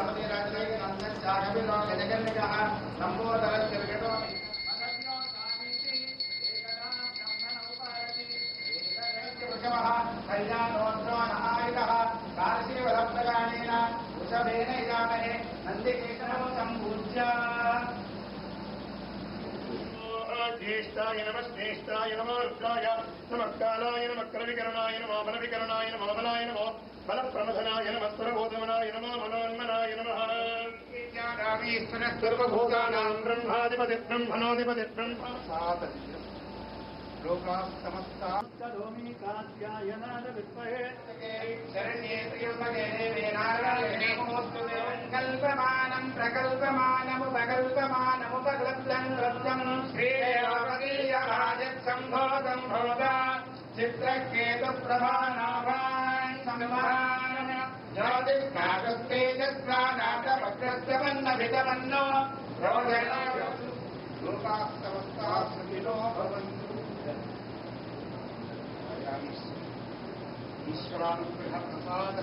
గణపతి రాజులైన నందన్ శాఖమిలో గజగన్నిగా నంబోదర తిరగడం కళ్యాణోద్రో నహాయిత కాలశీవరప్రగాణేన వృషభేన ఇదామహే నందికేశవం सर्वभूतानां ब्रह्माधिपति ब्रह्मणोऽधिपति ब्रह्म लोकाः समस्ताः करोमि कात्यायनाय विद्महे कल्पमानम् प्रकल्पमानमुपकल्पमानमुपलब्धम् लब्धम् ప్రశ్రవన్న విధమన్నో లోకాస్తవస్థాసులో భవంతు ఈశ్వరానుగ్రహ ప్రసాద